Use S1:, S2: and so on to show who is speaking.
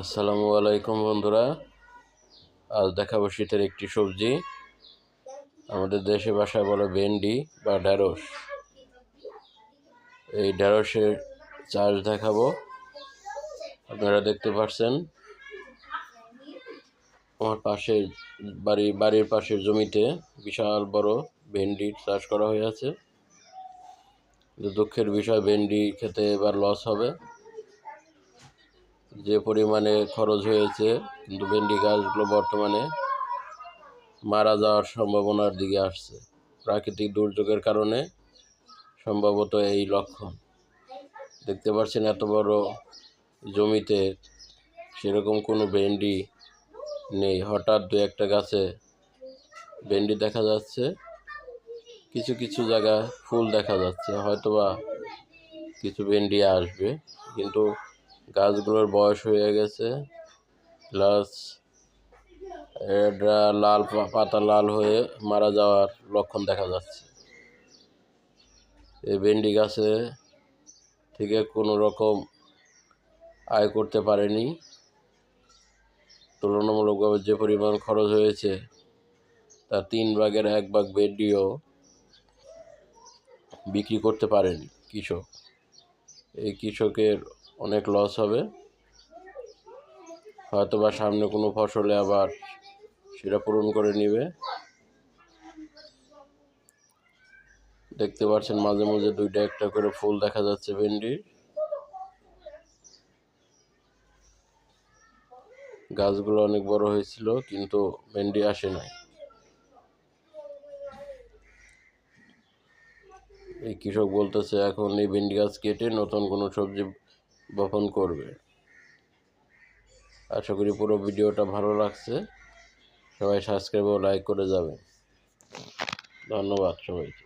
S1: আসসালামু আলাইকুম বন্ধুরা। আজ দেখাবো শীতের একটি সবজি। আমাদের দেশে বাসায় বলে ভেন্ডি বা ঢ্যাঁড়স এই ঢ্যাঁড়সের চাষ দেখাবো। আপনারা দেখতে পাচ্ছেন, আমার পাশে বাড়ি, বাড়ির পাশের জমিতে বিশাল বড় ভেন্ডির চাষ করা হয়ে আছে। দুঃখের বিষয়, ভেন্ডি খেতে এবার লস হবে। যে পরিমাণে খরচ হয়েছে, কিন্তু ভেন্ডি গাছগুলো বর্তমানে মারা যাওয়ার সম্ভাবনার দিকে আসছে। প্রাকৃতিক দুর্যোগের কারণে সম্ভবত এই লক্ষণ। দেখতে পাচ্ছেন এত বড় জমিতে সেরকম কোনো ভেন্ডি নেই। হঠাৎ দু একটা গাছে ভেন্ডি দেখা যাচ্ছে। কিছু কিছু জায়গায় ফুল দেখা যাচ্ছে। হয়তোবা কিছু ভেন্ডি আসবে, কিন্তু গাছগুলোর বয়স হয়ে গেছে প্লাস এটা লাল পাতা লাল হয়ে মারা যাওয়ার লক্ষণ দেখা যাচ্ছে। এই ভেন্ডি গাছে থেকে কোনো রকম আয় করতে পারেনি। তুলনামূলকভাবে যে পরিমাণ খরচ হয়েছে তার তিন ভাগের এক ভাগ ভেন্ডিও বিক্রি করতে পারেনি কৃষক। এই কৃষকের অনেক লস হবে। হয়তো বা সামনে কোনো ফসলে আবার সেটা পূরণ করে নেবে। দেখতে পাচ্ছেন মাঝে মাঝে দুইটা একটা করে ফুল দেখা যাচ্ছে ভেন্ডির। গাছগুলো অনেক বড় হয়েছিল, কিন্তু ভেন্ডি আসে নাই। এই কৃষক বলতেছে, এখন এই ভেন্ডি গাছ কেটে নতুন কোনো সবজি বপন করবে। আশা করি পুরো ভিডিওটা ভালো লাগছে। সবাই সাবস্ক্রাইব ও লাইক করে যাবেন। ধন্যবাদ সবাইকে।